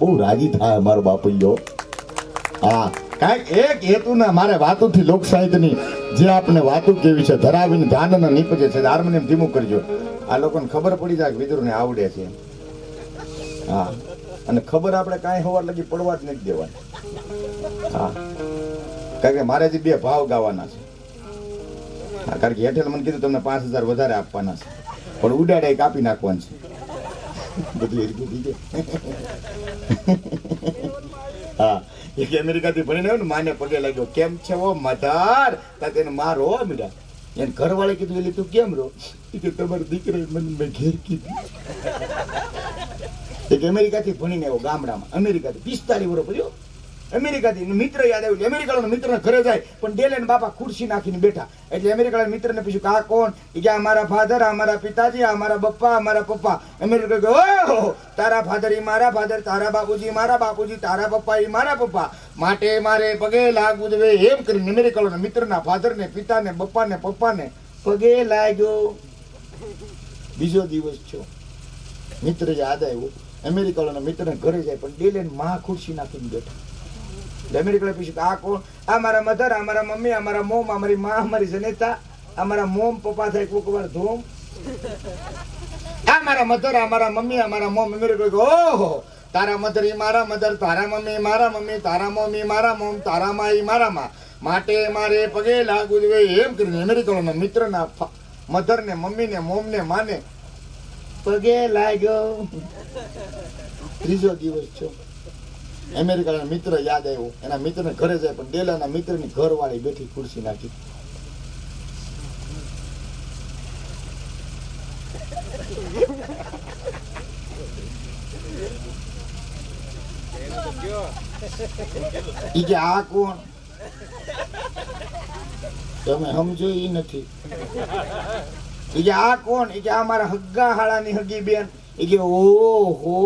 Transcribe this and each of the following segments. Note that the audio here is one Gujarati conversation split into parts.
બહુ રાજી થાય મારો બાપૈયો હા, કાંઈક એક હેતુના મારે વાતુથી લોક સાહિત્યની જે આપણે વાતો કેવી છે, ધરાવીને ધાન નીપજે છે હાર્મોનિયમ ધીમું કરજો. આ લોકોને ખબર પડી જાય કે વિદુરને આવડે છે. હા, અને ખબર આપણે કાંઈ હોવા લગી પડવા જ નથી દેવાની. હા, કારણ કે મારે જે બે ભાવ ગાવાના છે. કારણ કે હેઠળ મને કીધું તમને પાંચ હજાર વધારે આપવાના છે. પણ ઉડાડે કાપી નાખવાનું છે. હા એક અમેરિકાથી ભણીને આવ્યો ને, માને પગે લાગ્યો, કેમ છે ઓ મધાર? તા તેને મારો. મીડા એને ઘરવાળે કીધું એટલે તું કેમ રો? ઈ કે, તમારી દીકરી મને, મેં ઘેર કીધું. એક અમેરિકાથી ભણીને આવ્યો ગામડામાં, અમેરિકાથી પિસ્તાલીસ વર્ષ પડ્યો અમેરિકાથી મિત્ર યાદ આવ્યું. અમેરિકાનો મિત્ર ઘરે જાય, પણ ડેલે બાપા ખુરશી નાખીને બેઠા. એટલે અમેરિકાના મિત્રને પૂછ્યું કે આ કોણ? કે આ મારા ફાધર આ મારા પિતાજી, આ મારા અમારા આ પપ્પા. અમેરિકા ગયો ઓહો, તારા ફાધર એ મારા ફાધર તારા બાપુજી મારા બાપુજી, તારા પપ્પા એ મારા પપ્પા. માટે મારે પગે લાગવું જોઈએ. એમ કરીને અમેરિકાના મિત્રના ફાધરને પિતાને, બપ્પાને, પપ્પાને પગે લાગ્યો. બીજો દિવસ છો મિત્ર યાદ આવ્યો. અમેરિકાના મિત્રને ઘરે જાય, પણ ડેલે મહા ખુરશી નાખીને બેઠા. અમેરિકાને પૂછ્યું આ કોણ આ મારા મધર આ મારા મમ્મી આ મારા મોમ આ મારી માં અમારી જનેતા આ મારા મોમ પપ્પા થાય કોક વાર ધૂમ આ મારા મધર આ મારા મમ્મી આ મારા મોમ કોઈ ઓહો તારા મધર ઈ મારા મધર તારા મમ્મી મારા મમ્મી તારા મમ્મી મારા મોમ તારા માં ઈ મારા માં માટે મારે પગે લાગુ જોઈએ એમ કરીને અમેરિકાના મિત્રના મધર ને મમ્મી ને મોમ ને માને પગે લાગ્યો ત્રીજો દિવસ છો અમેરિકાના મિત્ર યાદ આવ્યો. એના મિત્રને ઘરે જાય, પણ ડેલાના મિત્રની ઘરવાળી બેઠી ખુરશી નાખી. આ કોણ? તમે સમજો ઈ નથી. ઈ આ કોણ? ઈ કે, આ મારા હગ્ગા હાળાની હગી બેન. ઈ ઓ હો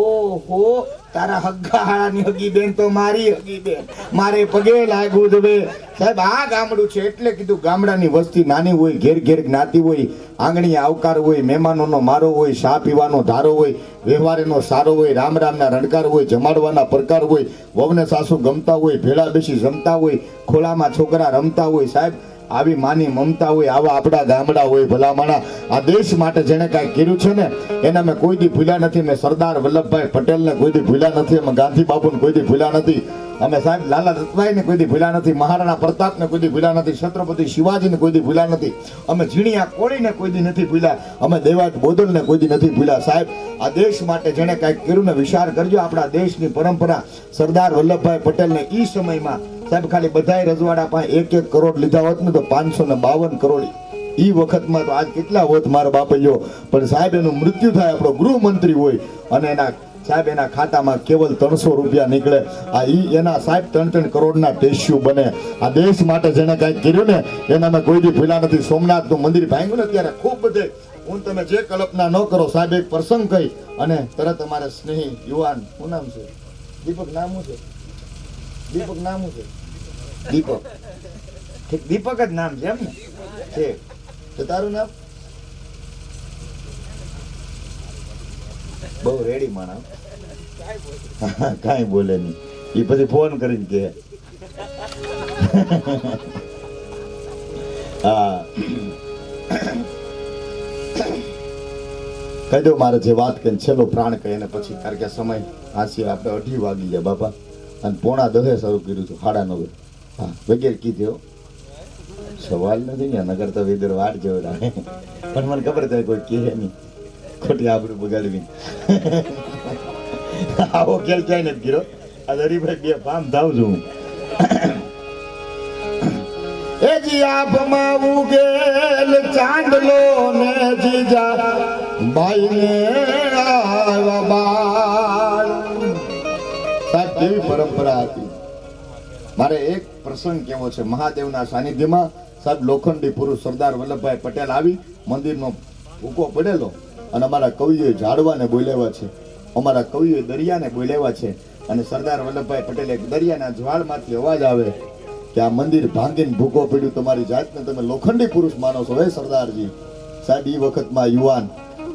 હો. તારા હગ્ગા હાળાની હગી બેન તો મારી હગી બેન મારે પગે લાગ્યું છે સાહેબ, આ ગામડું છે એટલે કીધું ગામડાની વસ્તી નાની હોય, ઘેર ઘેર જ્ઞાતિ હોય, આંગણી આવકાર હોય, મહેમાનોનો મારો હોય શા પીવાનો ધારો હોય, વ્યવહારેનો સારો હોય, રામ રામના રણકાર હોય, જમાડવાના પ્રકાર હોય વવને સાસુ ગમતા હોય, ભેળા બેસી જમતા હોય ખોલામાં છોકરા રમતા હોય, સાહેબ આવી માની મમતા હોય, આવા આપણા ગામડા હોય ભલામણા. આ દેશ માટે જેણે કાંઈ કર્યું છે ને, એના મેં કોઈ દી ભૂલ્યા નથી. મેં સરદાર વલ્લભભાઈ પટેલને કોઈ દી ભૂલ્યા નથી, અમે ગાંધી બાપુને કોઈ દી ભૂલ્યા નથી. અમે સાહેબ લાલા રતભાઈને કોઈ દી ભૂલ્યા નથી, મહારાણા પ્રતાપને કોઈ દી ભૂલ્યા નથી, છત્રપતિ શિવાજીને કોઈ દી ભૂલ્યા નથી. અમે ઝીણિયા કોળીને કોઈ દી નથી ભૂલ્યા. અમે દેવાજ બોદલને કોઈ દી નથી ભૂલ્યા. સાહેબ, આ દેશ માટે જેણે કાંઈક કર્યું ને વિચાર કરજો. આપણા દેશની પરંપરા સરદાર વલ્લભભાઈ પટેલને એ સમયમાં સાહેબ, ખાલી બધાય રજવાડા પાસે એક એક કરોડ લીધા હોત ને તો પાંચસો ને બાવન કરોડ. એ વખતમાં તો આજ કેટલા હોત મારા જો પણ સાહેબ, એનું મૃત્યુ થાય આપણો ગૃહમંત્રી હોય અને એના સાહેબ, એના ખાતામાં કેવલ ત્રણસો રૂપિયા નીકળે. આ ઈ એના સાહેબ ત્રણ ત્રણ કરોડના ટેસ્યુ બને. આ દેશ માટે જેને કાંઈક કર્યું ને, એના મેં કોઈ દી ભૂલ્યા નથી. સોમનાથનું મંદિર ભાંગ્યું ને ત્યારે ખૂબ બધે. હું તમે જે કલ્પના ન કરો, સાહેબ, એક પ્રસંગ કહી અને તરત અમારે સ્નેહી યુવાન, શું નામ છે? દીપક, નામ છે? દીપક નામ છે? દીપક. ઠીક, દીપક જ નામ છે એમ ને? છે તો તારું નામ? બહુ રેડી માણસ. કાંઈ બોલે નહીં. એ પછી ફોન કરીને કે હા. કહી દો મારે જે વાત કરીને છેલ્લો પ્રાણ કહે ને પછી કારણ કે સમય હાસી આપણે અઢી વાગી જાય બાપા. અને પોણા દહે શરૂ કર્યું હતું, સાડા નવે. હા, વગેરે કીધો. સવાલ નથી ને, નગર તો વેદર વાટ જોડાય પણ મને ખબર થાય કોઈ કહે નહીં. ખોટી આપણું બગાડવી. આવો ખેલ ક્યાંય નથી ગીરો આ હરીભાઈ બે પામ થાવ છું એ જી આભમાં ઉગેલ ચાંદલો ને જીજા. ભાઈ ને બાળ કેવી પરંપરા હતી. મારે એક પ્રસંગ કેવો છે? મહાદેવના સાનિધ્યમાં સાહેબ લોખંડી પુરુષ સરદાર વલ્લભભાઈ પટેલ આવી, મંદિરનો ભૂકો પડેલો અને અમારા કવિઓએ ઝાડવાને બોલાવ્યા છે. અમારા કવિઓએ દરિયાને બોલાવ્યા છે અને સરદાર વલ્લભભાઈ પટેલે દરિયાના જ્વાળમાંથી અવાજ આવે કે આ મંદિર ભાંગીને ભૂકો પડ્યું. તમારી જાતને તમે લોખંડી પુરુષ માનો છો, હે સરદારજી? સાહેબ એ વખતમાં યુવાન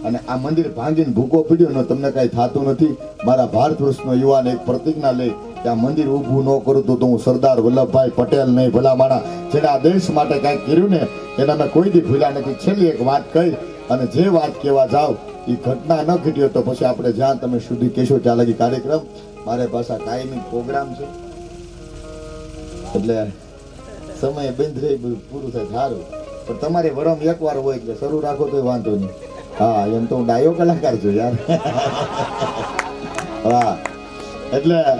અને આ મંદિર ભાંગીને ભૂકો પીડ્યો ને તમને કાંઈ થતું નથી. મારા ભારત વર્ષનો યુવાન એક પ્રતિજ્ઞા લે કે આ મંદિર ઊભું ન કરું તો હું સરદાર વલ્લભભાઈ પટેલ નહીં ભલા માણા જેને આ દેશ માટે કાંઈક કર્યું ને, એના મેં કોઈ દી ભૂલ્યા નથી. છેલ્લી એક વાત કહી અને જે વાત કહેવા જાવ એ ઘટના ન ઘટ્યો તો પછી આપણે જ્યાં તમે સુધી કહેશો ત્યાં લગી કાર્યક્રમ. મારે પાછા કાયમી પ્રોગ્રામ છે. એટલે સમય બંધ રહી પૂરું થાય, સારું. પણ તમારી વરમ એકવાર હોય એટલે શરૂ રાખો તો વાંધો નહીં. હા, એમ તો હું ડાયો કલાકાર છું યાર. હા, એટલે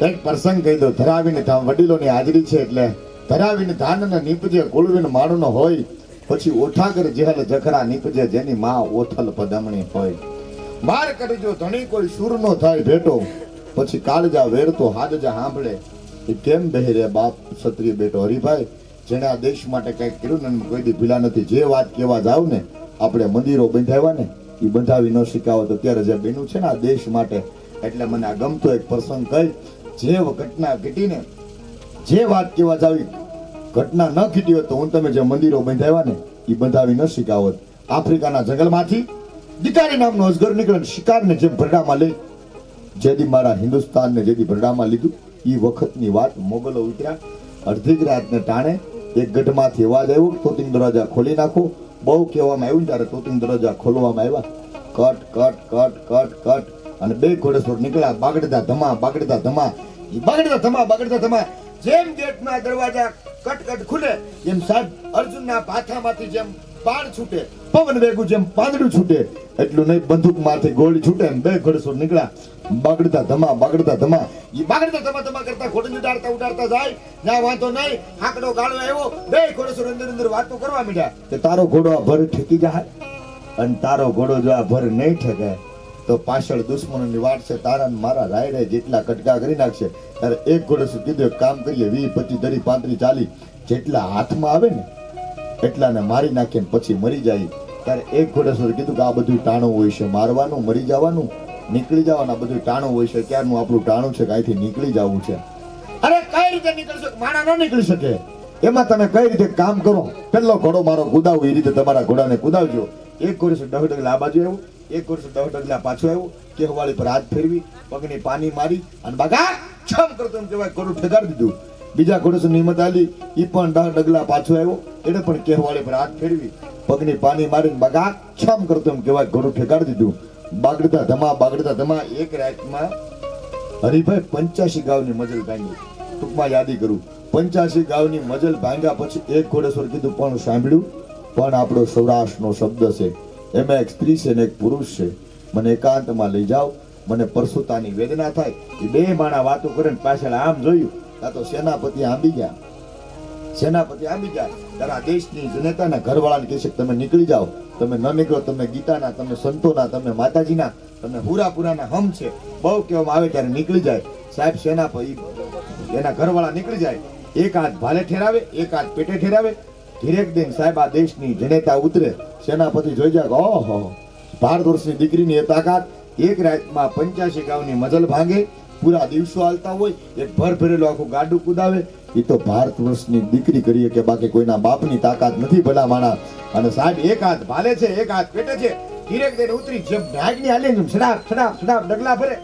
એક પ્રસંગ કહી દો ધરાવીને ધામ વડીલોની હાજરી છે એટલે ધરાવીને ધાન અને નીપજે કુળવીને માળનો હોય, પછી ઓઠાગર જેહલ જખરા નીપજે, જેની માં ઓથલ પદમણી હોય. માર કરી જો ધણી કોઈ સુર નો થાય ભેટો, પછી કાળજા વેરતો હાજજા સાંભળે એ કેમ બહેરે બાપ, ક્ષત્રિય બેટો હરિભાઈ? જેણે આ દેશ માટે કંઈક કર્યું ને કોઈ દી ભીલા નથી. જે વાત કહેવા જાવ ને આપણે મંદિરો બંધાવ્યા ને એ બંધાવી ન શીખાવત અત્યારે જે બન્યું છે ને આ દેશ માટે, એટલે મને આ ગમતો એક પ્રસંગ કહી, જે ઘટના ઘટીને જે વાત કહેવા જાવી, ઘટના ન ઘટી હોત તો હું તમે જે મંદિરો બંધાવ્યા ને એ બંધાવી ન શીખાવત આફ્રિકાના જંગલમાંથી દીકારી નામનો અજગર નીકળે શિકારને જેમ ભરડામાં લઈ, જેદી મારા હિન્દુસ્તાનને જેદી ભરડામાં લીધું એ વખતની વાત મોગલો ઉતર્યા, અડધી રાતને ટાણે એક ગઢમાંથી અવાજ આવ્યો તોતિંગ દરવાજા ખોલી નાખો બહુ કહેવામાં આવ્યું ત્યારે તોતિંગ દરવાજા ખોલવામાં આવ્યા. Cut cut cut cut cut. અને બે ઘોડેશ્વર નીકળ્યા. બાગડતા ધમા બાગડતા ધમા. બાગડતા ધમા બાગડતા ધમા. જેમ ગેટના દરવાજા કટ કટ ખુલે, એમ સાહેબ અર્જુનના પાથામાંથી જેમ બાણ છૂટે. પવન વેગું જેમ પાંદડું છૂટે. એટલું નહીં બંદૂકમાંથી ગોળી છૂટે એમ બે ઘડસો નીકળ્યા. બગડતા ધમા બગડતા ધમા. એ બગડતા ધમા ધમા કરતા ઘોડી ઉડાડતા ઉડાડતા જાય. ના, વાંધો નહીં. હાકડો ગાળો આવ્યો. બે ઘોડસો અંદર અંદર વાતો કરવા માંડ્યા. કે તારો ઘોડો આ ભર ઠેકી જાય? અને તારો ઘોડો જો આ ભર નહીં ઠેકે, તો પાછળ દુશ્મનોની વાટ છે, તારા મારા રાયડે જેટલા કટકા કરી નાખશે. ત્યારે એક ઘોડે શું કીધું કામ કરીએ વી પચીસ દરી પાંત્રી ચાલી. જેટલા હાથમાં આવે ને એટલાને મારી નાખીને પછી મરી જાય. ત્યારે એક ઘોડે શું કીધું કે આ બધું ટાણું હોય છે, મારવાનું, મરી જવાનું, નીકળી જવાનું આ બધું ટાણું હોય છે, ક્યારનું આપણું ટાણું છે કે અહીંથી નીકળી જવું છે? અરે કઈ રીતે નીકળશો માણા ન નીકળી શકે. એમાં તમે કઈ રીતે કામ કરો? પેલો ઘોડો મારો કુદાવું, એ રીતે તમારા ઘોડાને કુદાવજો. એક ઘોડે છે દહ ડગલા આ બાજુ આવ્યું, એક ઘોડે છે દહ ડગલા પાછું આવ્યું, કેહવાળી પર હાથ ફેરવી, પગની પાણી મારી અને બાગા, છમ કરતો એમ કહેવાય ઘોડું ઠેકાડી દીધું. બીજા ઘોડે નિમત આલી એ પણ દહ ડગલા પાછો આવ્યો. એને પણ કહેવાળી પર હાથ ફેરવી, પગની પાની મારીને બગા છમ કરતો એમ કહેવાય, ઘોડું ઠેકાડી દીધું. બાગડતા ધમા બાગડતા ધમા, એક રાતમાં હરિભાઈ પંચ્યાસી ગાવની મજલ ભાંગી. ટૂંકમાં યાદી કરું. પંચ્યાસી ગાવની મજલ ભાંગ્યા પછી એક ઘોડેશ્વર કીધું, પણ સાંભળ્યું? પણ આપણો સૌરાષ્ટ્રનો શબ્દ છે. એમાં એક સ્ત્રી છે ને એક પુરુષ છે. મને એકાંતમાં લઈ જાઓ. મને પરસુતાની વેદના થાય. એ બે માણા વાતો કરે ને પાછળ આમ જોયું ત્યાં તો સેનાપતિ આંબી ગયા. સેનાપતિ આંબી ગયા. ત્યારે આ દેશની જનતાના ઘરવાળાને કહેશે કે તમે નીકળી જાઓ. તમે ન નીકળો, તમે ગીતાના, તમે સંતોના, તમે માતાજીના, તમે હુરાપુરાના હમ છે. બહુ કહેવામાં આવે ત્યારે નીકળી જાય. સાહેબ, સેનાપતિ એના ઘરવાળા નીકળી જાય. એક હાથ ભાલે ઠેરાવે, એક હાથ પેટે ઠેરાવે. ધીરેક દિન સાહેબ, આ દેશની જનેતા ઉતરે. સેનાપતિ જોઈ જાય કે ઓહો. ભારત વર્ષની દીકરીની તાકાત. એક રાતમાં પંચ્યાસી ગામની મજલ ભાંગે. પૂરા દિવસો હાલતા હોય, એક ભર ભરેલું આખું ગાડું કુદાવે એ તો ભારત વર્ષની દીકરી કરીએ કે બાકી કોઈના બાપની તાકાત નથી ભલા માણા. અને સાહેબ, એક હાથ ભાલે છે, એક હાથ પેટે છે. ધીરેક દિન ઉતરી જેમ નાગની હાલે જેમ સડાપ સડાપ સડાપ ડગલા ભરે.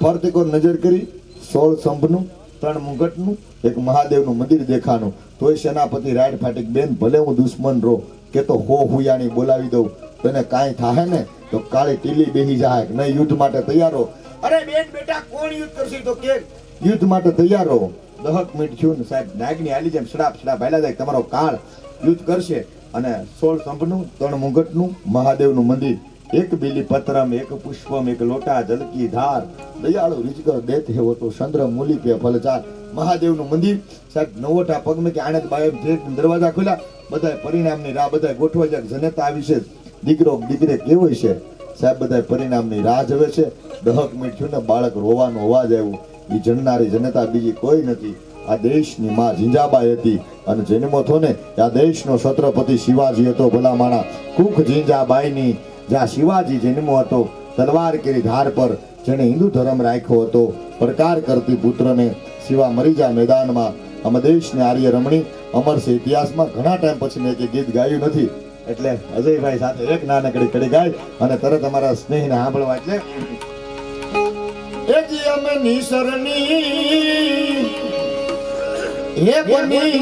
ફરતે કોર નજર કરી, સોળ સંભનું, ત્રણ મુગટનું, એક મહાદેવનું મંદિર દેખાનું. તોય સેનાપતિ રાડ ફાટિક બેન, ભલે હું દુશ્મન રો કે તો હો હુયાણી બોલાવી દઉં. તને કાંઈ થાય ને? તો કાળી ટીલી બેહી જાય નહીં યુદ્ધ માટે તૈયાર હો અરે બેન બેટા, કોણ યુદ્ધ કરશે તો કે યુદ્ધ માટે તૈયાર હો દહક મિનિટ થયું ને સાહેબ, નાગની હાલી જેમ સડાપ સડાપ હાલ્યા જાય. તમારો કાળ યુદ્ધ કરશે અને સોળ સંભનું ત્રણ મુગટનું, મહાદેવનું મંદિર, એક બીલી પત્રમ એક પુષ્પમ, એક લોટા, જલકી, ધાર, દયાળુ રીજગર દેત હેવો તો ચંદ્ર મૂલી પે ફલચાર, મહાદેવનું મંદિર. સાહેબ નવોટા પગમે કે આણંદ બાય દરવાજા ખોલ્યા. બધાય પરિણામની રાહ, બધાય ગોઠવા જાય. જનતા આવી છે. દીકરો દીકરે કેવો છે? સાહેબ, બધાય પરિણામની રાહ જવે છે. દહક મિનિટ ને બાળક રોવાનો અવાજ આવ્યો. એ જણનારી જનતા બીજી કોઈ નથી. આ દેશની માં ઝીંજાબાઈ હતી અને જન્મો થયો ને આ દેશનો છત્રપતિ શિવાજી હતો ભલા માણા કુખ ઝીંજાબાઈની જ્યાં શિવાજી જન્મો હતો, તલવાર કેરી ધાર પર જેણે હિન્દુ ધર્મ રાખ્યો હતો. પડકાર કરતી પુત્રને શિવા મરીજા મેદાનમાં અમે દેશને આર્ય રમણી, અમર છે ઇતિહાસમાં ઘણા ટાઈમ પછી મેં કે ગીત ગાયું નથી. એટલે અજયભાઈ સાથે એક નાનકડી કડી ગાય અને તરત અમારા સ્નેહીને સાંભળવા એટલે એ જી અમે નિસરની બની